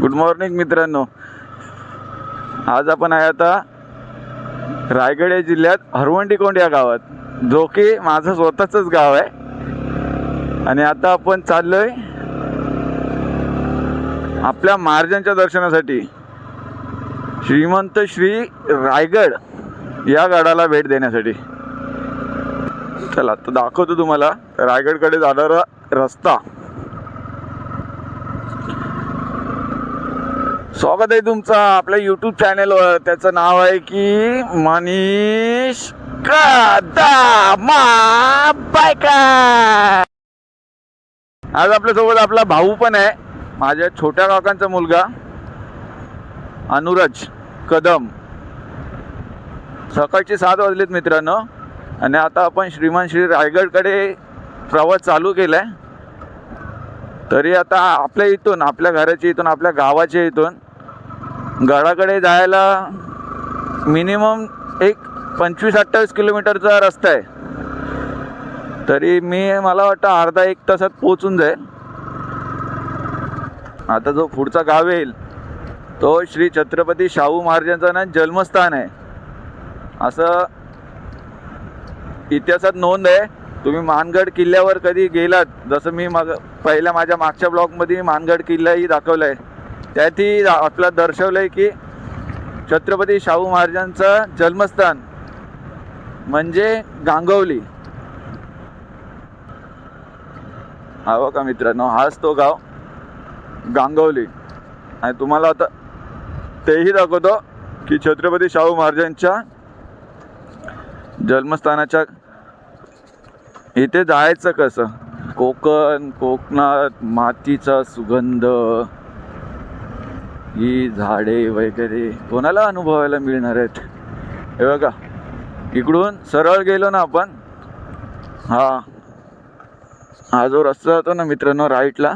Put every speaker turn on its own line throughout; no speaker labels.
Good morning मित्रांनो. आज आपण आहे आता रायगड या जिल्ह्यात हरवंडीकोंड या गावात. जो की माझं स्वतःचंच गाव आहे. आणि आता आपण चाललोय आपल्या महाराजांच्या दर्शनासाठी. श्रीमंत श्री रायगड या गडाला भेट देण्यासाठी. चला तर दाखवतो तुम्हाला. रायगडकडे जाणारा रस्ता. स्वागत आहे तुमचं आपल्या युट्यूब चॅनेलवर त्याचं नाव आहे की मनीष कदमा आज आपल्यासोबत आपला भाऊ पण आहे. माझ्या छोट्या काकांचा मुलगा अनुराज कदम. सकाळचे सात वाजलेत मित्रांनो. आणि आता आपण श्रीमान श्री रायगडकडे प्रवास चालू केला आहे तरी आता आपल्या इथून आपल्या घराच्या इथून आपल्या गावाच्या इथून गडाकडे जायला मिनिमम एक पंचवीस अठ्ठावीस किलोमीटरचा रस्ता आहे. तरी मी मला वाटतं अर्धा एक तासात पोचून जाईल. आता जो पुढचा गाव येईल तो श्री छत्रपती शाहू महाराजांचा ना जन्मस्थान आहे. असं इतिहासात नोंद आहे. तुम्ही मानगड किल्ल्यावर कधी गेलात? जसं मी मग पहिल्या माझ्या मागच्या ब्लॉगमध्ये मानगड किल्लाही दाखवला आहे त्यातही आपला दर्शवलं आहे की छत्रपती शाहू महाराजांचं जन्मस्थान म्हणजे गांगवली. हा का मित्रांनो हाच तो गाव गांगवली. आणि तुम्हाला आता तेही दाखवतो की छत्रपती शाहू महाराजांच्या जन्मस्थानाच्या इथे जायचं कसं? कोकण कोकणात मातीचा सुगंध. ही झाडे वगैरे कोणाला अनुभवायला मिळणार आहेत? हे बघा इकडून सरळ गेलो ना आपण. हा हा जो रस्ता जातो ना मित्रांनो राईटला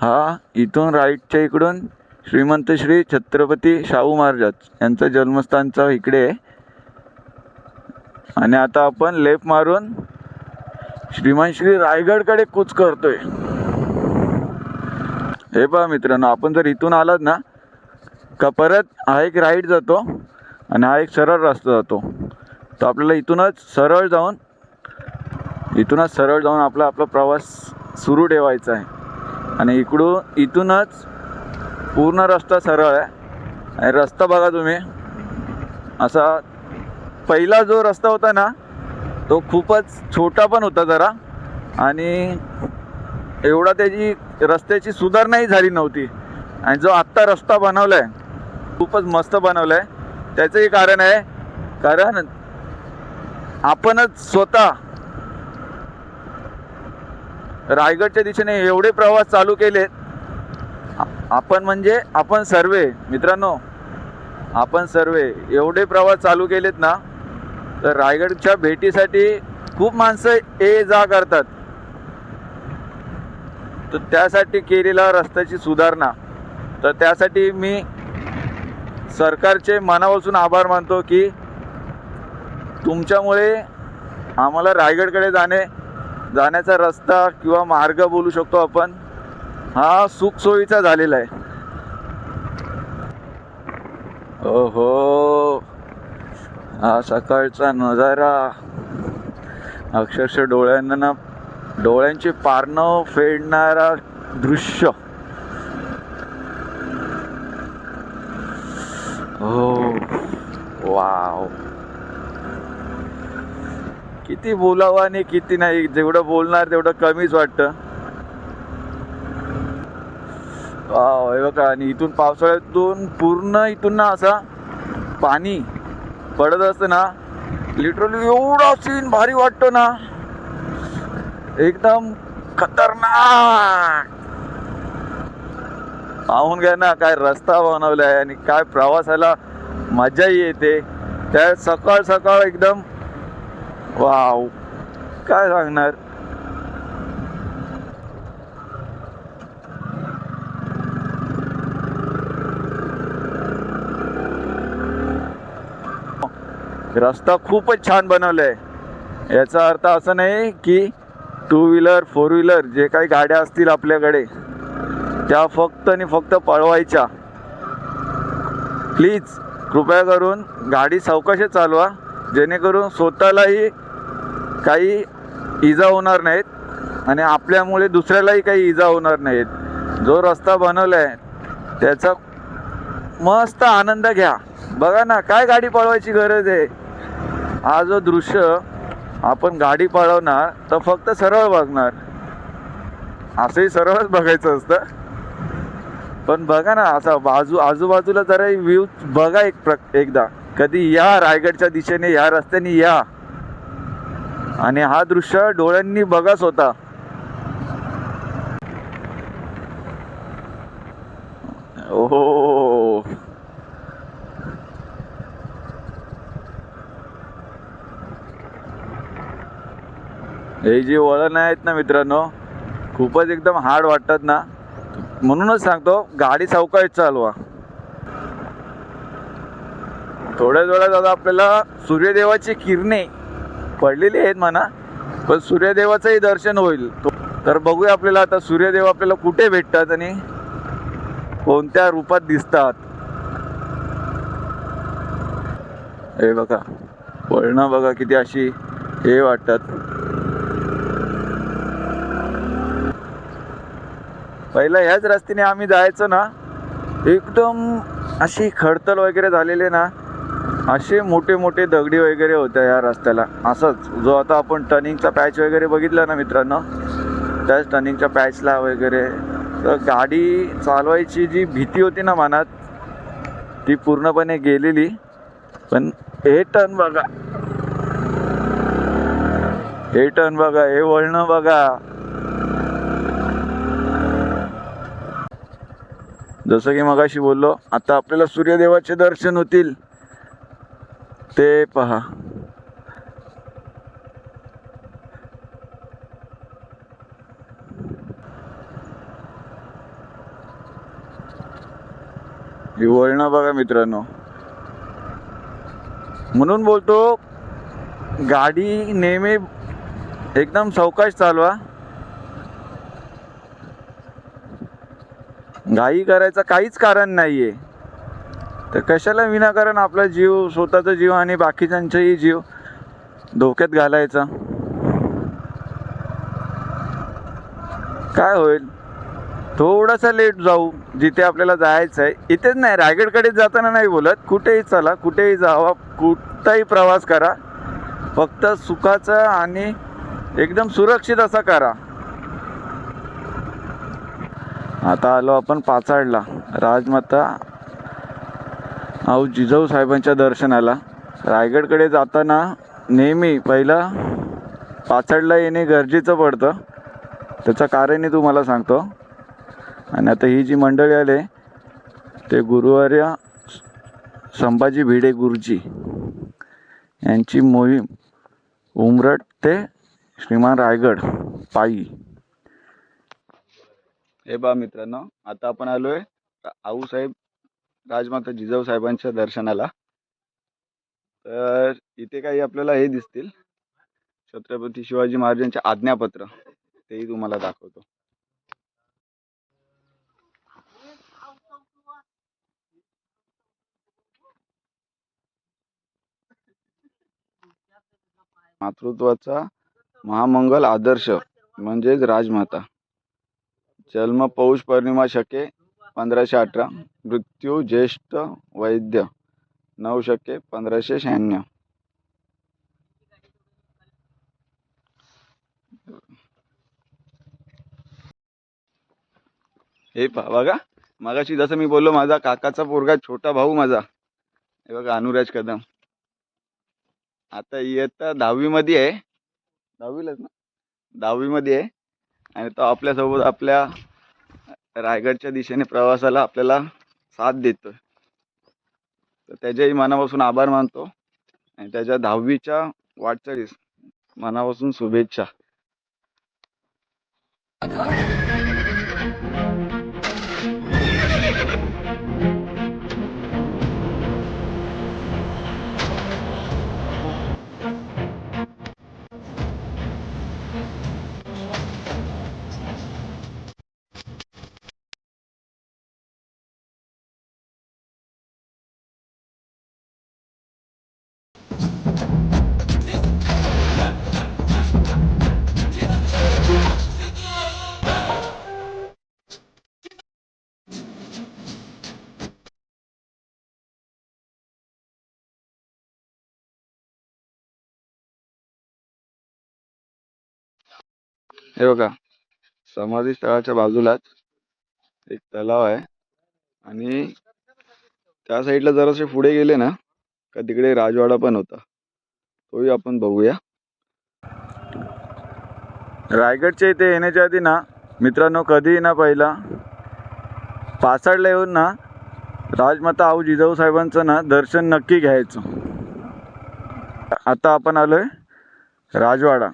हा इथून राईटच्या इकडून श्रीमंत श्री छत्रपती शाहू महाराज यांचं जन्मस्थानचा इकडे आहे. आणि आता आपण लेफ्ट मारून श्रीमान श्री रायगडकडे कूच करतोय. हे पहा मित्रांनो आपण जर इथून आलात ना का परत हा एक राईट जातो आणि हा एक सरळ रस्ता जातो. तर आपल्याला इथूनच सरळ जाऊन इथूनच सरळ जाऊन आपला आपला प्रवास सुरू ठेवायचा आहे. आणि इकडून इथूनच पूर्ण रस्ता सरळ आहे. आणि रस्ता बघा तुम्ही असा पहिला जो रस्ता होता ना तो खूपच छोटा पण होता जरा. आणि एवढा त्याची रस्त्याची सुधारणाही झाली नव्हती. आणि जो आत्ता रस्ता बनवला आहे खूपच मस्त बनवला आहे त्याचंही कारण आहे कारण आपणच स्वतः रायगडच्या दिशेने एवढे प्रवास चालू केलेत. आपण म्हणजे आपण सर्वे मित्रांनो आपण सर्वे एवढे प्रवास चालू केलेत ना तर रायगडच्या भेटीसाठी खूप माणसं ये जा करतात. तर त्यासाठी केलेला रस्त्याची सुधारणा. तर त्यासाठी मी सरकारचे मनापासून आभार मानतो की तुमच्यामुळे आम्हाला रायगडकडे जाणे जाण्याचा रस्ता किंवा मार्ग बोलू शकतो आपण. हा सुखसोयीचा झालेला आहे. ओहो. हा सकाळचा नजारा. अक्षरशः डोळ्यांना ना डोळ्यांचे पारणं फेडणारा दृश्य. हो. वाव. किती बोलावं आणि किती नाही. जेवढं बोलणार तेवढं कमीच वाटतं. वाव हे बघा आणि इथून पावसाळ्यातून पूर्ण इथून ना असा पाणी पडत असतं ना. लिटरली एवढा सीन भारी वाटतो ना. एकदम खतरनाक. पाहून घ्या ना काय रस्ता बनवलाय आणि काय प्रवासाला मजाही येते. त्या सकाळ सकाळ एकदम वाव. काय सांगणार? रस्ता खूपच छान बनवलाय. याचा अर्थ असं नाही की टू व्हीलर फोर व्हीलर जे काही गाड्या असतील आपल्याकडे त्या फक्त आणि फक्त पळवायच्या. प्लीज कृपया करून गाडी सावकाशी चालवा जेणेकरून स्वतःलाही काही इजा होणार नाहीत आणि आपल्यामुळे दुसऱ्यालाही काही इजा होणार नाहीत. जो रस्ता बनवला आहे त्याचा मस्त आनंद घ्या. बघा ना काय गाडी पळवायची गरज आहे. हा जो दृश्य आपण गाडी पळवणार तर फक्त सरळ बघणार. असंही सरळच बघायचं असतं. पण बघा ना असा बाजू आजूबाजूला जरा व्ह्यू बघा एक प्र एकदा. कधी या रायगडच्या दिशेने या रस्त्याने या. आणि हा दृश्य डोळ्यांनी बघाच होता ओ हे जी वळण आहेत ना मित्रांनो खूपच एकदम हार्ड वाटतात ना. म्हणूनच सांगतो गाडी सावकाश चालवा. थोड्या वेळात आता आपल्याला सूर्यदेवाची किरणे पडलेली आहेत म्हणा पण सूर्यदेवाचंही दर्शन होईल. तर बघूया आपल्याला आता सूर्यदेव आपल्याला कुठे भेटतात आणि कोणत्या रूपात दिसतात. हे बघा वळणं बघा किती अशी हे वाटतात. पहिला ह्याच रस्त्याने आम्ही जायचो ना एकदम अशी खडतल वगैरे झालेले ना असे मोठे मोठे दगडी वगैरे होत्या या रस्त्याला. असंच जो आता आपण टर्निंगचा पॅच वगैरे बघितला ना मित्रांनो त्याच टर्निंगच्या पॅचला वगैरे तर गाडी चालवायची जी भीती होती ना मनात ती पूर्णपणे गेलेली. पण हे टर्न बघा. हे टर्न बघा हे वळणं बघा. जसं की मगाशी बोललो आता आपल्याला सूर्यदेवाचे दर्शन होतील. ते पहा. ही वळणं बघा मित्रांनो. म्हणून बोलतो गाडी नेहमी एकदम सावकाश चालवा. घाई करायचं काहीच कारण नाही आहे तर कशाला विनाकारण आपला जीव स्वतःचा जीव आणि बाकीच्यांचाही जीव धोक्यात घालायचा? काय होईल? थोडासा लेट जाऊ जिथे आपल्याला जायचं आहे इथेच नाही रायगडकडे जाताना नाही बोलत. कुठेही चला कुठेही जावा कुठताही प्रवास करा. फक्त सुखाचा आणि एकदम सुरक्षित असा करा. आता आलो आपण पाचाडला. राजमाता आऊ जिजाऊ साहेबांच्या दर्शनाला. रायगडकडे जाताना नेहमी पहिला पाचाडला येणे गरजेचं पडतं. त्याचं कारणही तुम्हाला सांगतो. आणि आता ही जी मंडळी आले ते गुरुवार्य संभाजी भिडे गुरुजी. यांची मोहीम उमरट ते श्रीमान रायगड पायी. हे बा मित्रांनो आता आपण आलोय आऊसाहेब राजमाता जिजाऊ साहेबांच्या दर्शनाला. तर इथे काही आपल्याला हे दिसतील. छत्रपती शिवाजी महाराजांचे आज्ञापत्र. तेही तुम्हाला दाखवतो. मातृत्वाचा महामंगल आदर्श म्हणजेच राजमाता. जन्म पौष पौर्णिमा शके पंधराशे अठरा. मृत्यू ज्येष्ठ वैद्य नऊ शके पंधराशे शहाण्णव. हे पहा बघा. मगाशी जसं मी बोललो माझा काकाचा पोरगा छोटा भाऊ माझा. हे बघा अनुराज कदम. आता इयत्ता दहावीमध्ये आहे. दहावीलाच ना? दहावीमध्ये आहे. आणि तो आपल्यासोबत आपल्या रायगडच्या दिशेने प्रवासाला आपल्याला साथ देतोय. तर त्याच्याही मनापासून आभार मानतो. आणि त्याच्या दहावीच्या वाटचालीस मनापासून शुभेच्छा. हे बघा समाधी स्थळाच्या बाजूलाच एक तलाव आहे. आणि त्या साईडला जरासे पुढे गेले ना का तिकडे राजवाडा पण होता. तोही आपण बघूया. रायगडच्या इथे येण्याच्या आधी ना मित्रांनो कधीही ना पहिला पाचाडला येऊन ना राजमाता आऊ जिजाऊ साहेबांचं ना दर्शन नक्की घ्यायचं. आता आपण आलो आहे राजवाडा.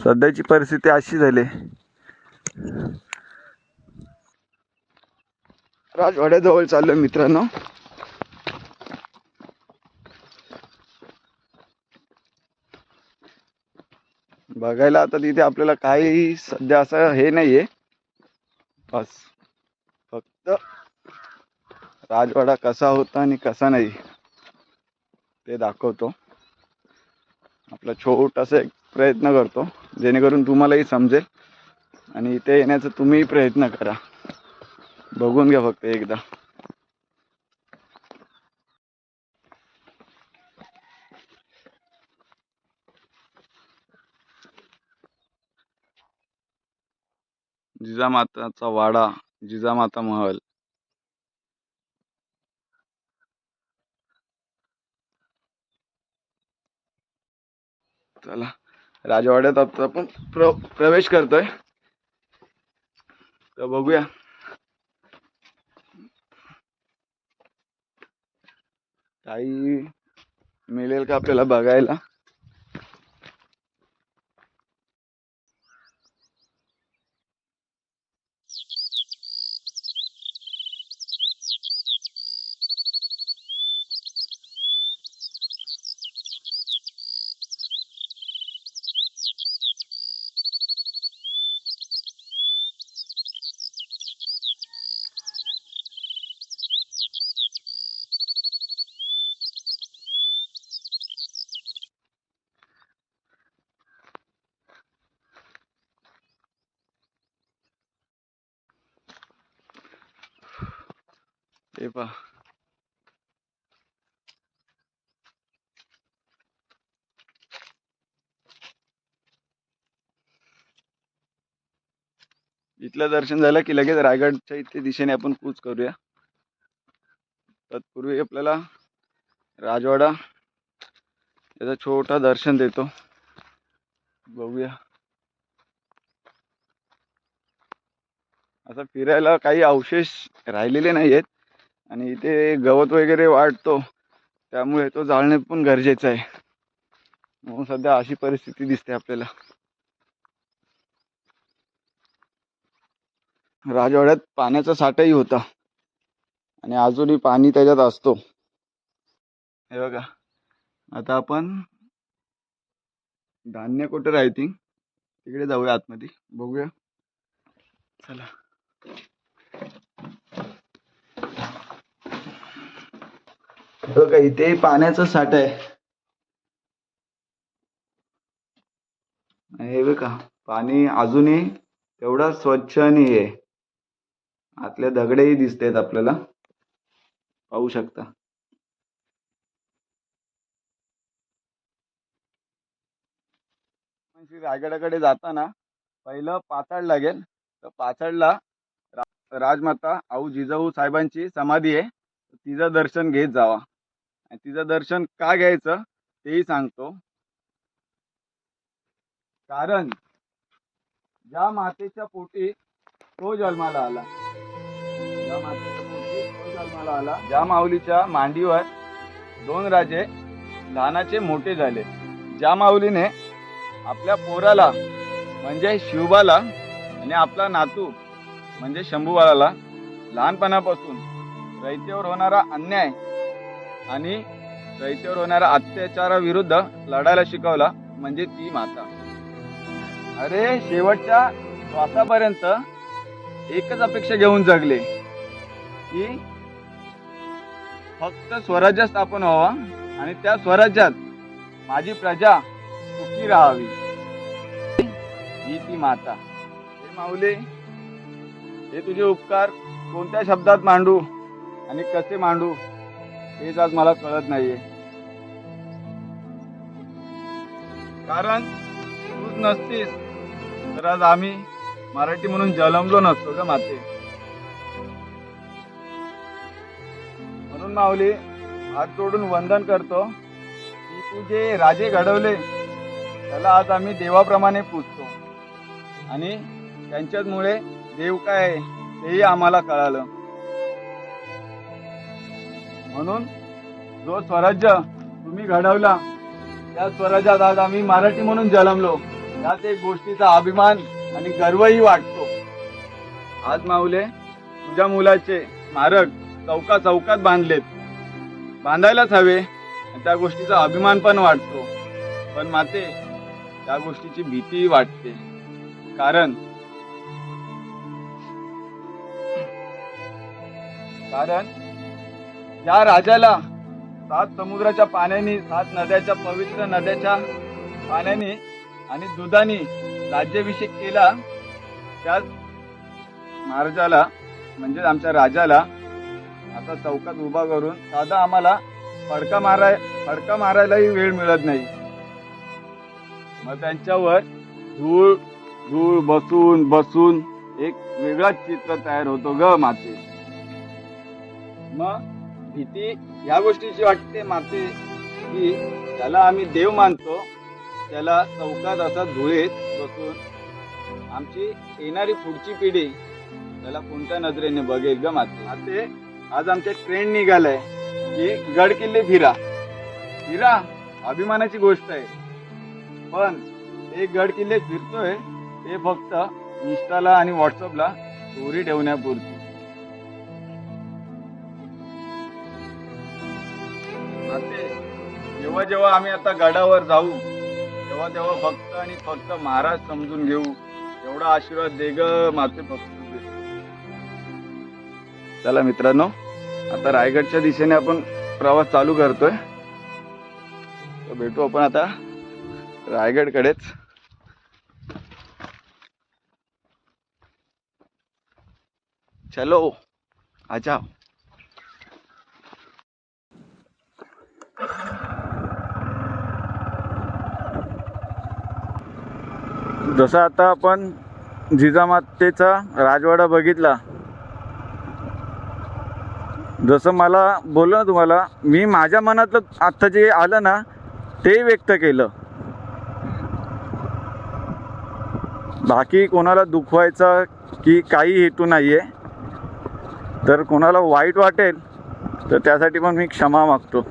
सध्याची परिस्थिती अशी झाली. राजवाड्याजवळ चाललो मित्रांनो. बघायला आता तिथे आपल्याला काही सध्या असं हे नाहीये. बस. फक्त राजवाडा कसा होता आणि कसा नाही ते दाखवतो. आपला छोटासा एक प्रयत्न करतो जेणेकरून तुम्हालाही समजेल आणि इथे येण्याचा तुम्हीही प्रयत्न करा. बघून घ्या फक्त एकदा. जिजामाताचा वाडा जिजामाता महल. चला राजवाड्यात आता आपण प्र प्रवेश करतोय. तर बघूया. काही मिळेल का आपल्याला बघायला? हे पहा इथलं दर्शन झालं की लगेच रायगडच्या इथे दिशेने आपण कूच करूया. तत्पूर्वी आपल्याला राजवाडा याचा छोटा दर्शन देतो. बघूया. असं फिरायला काही अवशेष राहिलेले नाही आहेत आणि इथे गवत वगैरे वाढतो त्यामुळे तो जाळणे पण गरजेचं आहे. म्हणून सध्या अशी परिस्थिती दिसते आपल्याला. राजवाड्यात पाण्याचा साठाही होता. आणि अजूनही पाणी त्याच्यात असतो. हे बघा. आता आपण धान्य कुठं राहतील तिकडे जाऊया आतमध्ये. बघूया. चला. बघा इथे पाण्याचा साठा आहे. हे बघा पाणी अजूनही तेवढा स्वच्छ आणि आहे. आतले दगडेही दिसत आपल्याला. पाहू शकता. श्री रायगडाकडे जाताना पहिलं पाचाड लागेल. तर पाचाडला राजमाता आऊ जिजाऊ साहेबांची समाधी आहे. तिचं दर्शन घेत जावा. आणि तिचं दर्शन का घ्यायचं तेही सांगतो. कारण ज्या मातेच्या पोटी तो जन्माला आला. ज्या मातेच्या पोटी तो जन्माला आला. ज्या माऊलीच्या मांडीवर दोन राजे लहानाचे मोठे झाले. ज्या माऊलीने आपल्या पोराला म्हणजे शिवबाला आणि आपला नातू म्हणजे शंभूबाळाला लहानपणापासून रयतेवर होणारा अन्याय आणि रयतेवर होणाऱ्या अत्याचाराविरुद्ध लढायला शिकवला म्हणजे ती माता. अरे शेवटच्या श्वासापर्यंत एकच अपेक्षा घेऊन जगले की फक्त स्वराज्य स्थापन व्हावा आणि त्या स्वराज्यात माझी प्रजा सुखी राहावी. ही ती माता. हे माऊली हे तुझे उपकार कोणत्या शब्दात मांडू आणि कसे मांडू? हेच आज मला कळत नाहीये. कारण तूच नसतीस तर आज आम्ही मराठी म्हणून जलमलो नसतो का माते. म्हणून माऊली हात जोडून वंदन करतो की तू जे राजे घडवले त्याला आज आम्ही देवाप्रमाणे पूजतो. आणि त्यांच्याचमुळे देव काय आहे तेही आम्हाला कळालं. म्हणून जो स्वराज्य तुम्ही घडवला त्या स्वराज्यात आज आम्ही मराठी म्हणून जन्मलो. यात एक गोष्टीचा अभिमान आणि गर्वही वाटतो. आज माऊले तुझ्या मुलाचे स्मारक चौका चौकात बांधलेत. बांधायलाच हवे आणि त्या गोष्टीचा अभिमान पण वाटतो. पण माते त्या गोष्टीची भीती वाटते. कारण कारण या राजाला सात समुद्राच्या पाण्याने सात नद्याच्या पवित्र नद्याच्या पाण्याने आणि दुधाने राज्याभिषेक केला. त्याच महाराजाला म्हणजे आमच्या राजाला आता चौकात उभा करून साधा आम्हाला फडका माराय फडका मारायलाही वेळ मिळत नाही. मग त्यांच्यावर धूळ धूळ बसून बसून एक वेगळाच चित्र तयार होतो ग माते. मग भीती या गोष्टीची वाटते माते की त्याला आम्ही देव मानतो. त्याला चौकात असा धुळेत बसून आमची येणारी पुढची पिढी त्याला कोणत्या नजरेने बघेल ग माते? माते आज आमच्या ट्रेंड निघालाय की गड किल्ले फिरा. फिरा अभिमानाची गोष्ट आहे. पण हे गड किल्ले फिरतोय ते फक्त इंस्टाला आणि व्हॉट्सअपला स्टोरी ठेवण्यापुरती. माते जेव्हा जेव्हा आम्ही आता गडावर जाऊ तेव्हा तेव्हा फक्त आणि फक्त महाराज समजून घेऊ एवढा आशीर्वाद दे ग माते फक्त चला मित्रांनो आता रायगडच्या दिशेने आपण प्रवास चालू करतोय. तर भेटू आपण आता रायगडकडेच. चलो अच्छा जसं आता आपण जिजामातेचा राजवाडा बघितला जसं मला बोललो ना तुम्हाला मी माझ्या मनातलं आत्ता जे आलं ना ते व्यक्त केलं. बाकी कोणाला दुखवायचा की काही हेतू नाही आहे तर कोणाला वाईट वाटेल तर त्यासाठी पण मी क्षमा मागतो.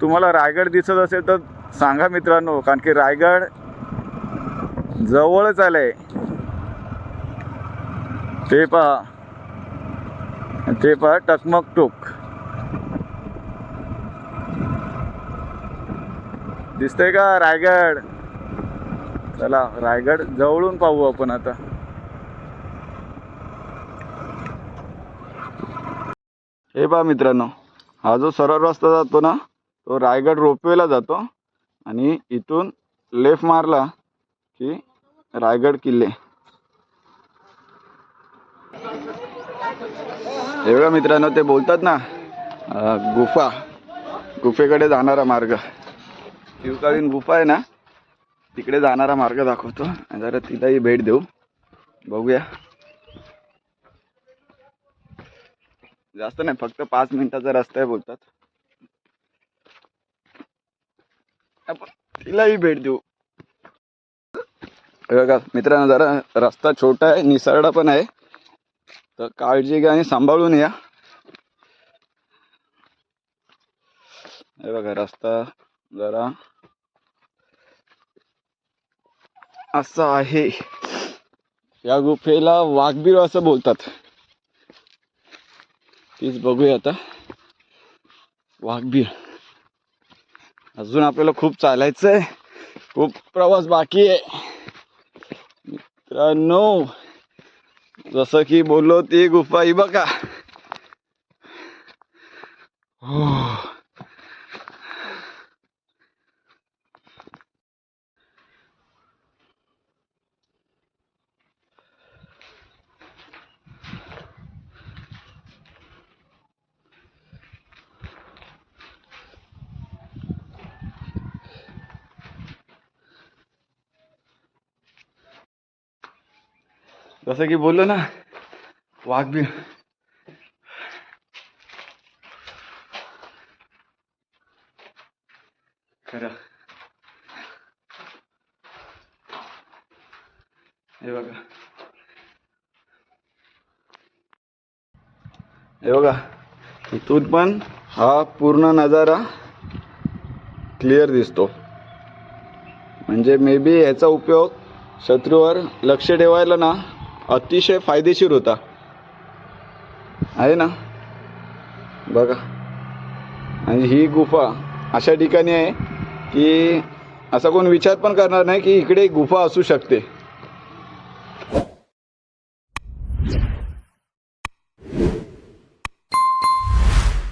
तुम्हाला रायगड दिसत असेल तर सांगा मित्रांनो कारण की रायगड जवळच आलंय. ते पहा. ते पहा टकमक टोक. दिसतंय का रायगड? चला रायगड जवळून पाहू आपण आता. हे पहा मित्रांनो हा जो सरळ रस्ता जातो ना तो रायगड रोपवेला जातो. आणि इथून लेफ्ट मारला की रायगड किल्ले. एवढं मित्रांनो ते बोलतात ना गुफा. गुफेकडे जाणारा मार्ग. शिवकालीन गुफा आहे ना तिकडे जाणारा मार्ग दाखवतो. जरा तिलाही भेट देऊ. बघूया. जास्त नाही फक्त पाच मिनिटाचा रस्ता आहे बोलतात. आपण तिलाही भेट देऊ. बघा मित्रांनो जरा रस्ता छोटा आहे निसरडा पण आहे. तर काळजी घ्या आणि सांभाळून या. हे बघा रस्ता जरा असा आहे. या गुफेला वाघबीर असं बोलतात. तीच बघूया आता. वाघबीर. अजून आपल्याला खूप चालायचं आहे खूप प्रवास बाकी आहे. मित्रांनो जसं की बोललो ती गुफा ही बघा. हो. जसं की बोललो ना वाघ बी. खरं. हे बघा. हे बघा. इथून पण हा पूर्ण नजारा क्लिअर दिसतो. म्हणजे मे बी ह्याचा उपयोग शत्रूवर लक्ष ठेवायला ना अतिशय फायदेशीर होता. आहे ना? बघा. आणि ही गुफा अशा ठिकाणी आहे की असा कोण विचार पण करणार नाही की इकडे गुफा असू शकते.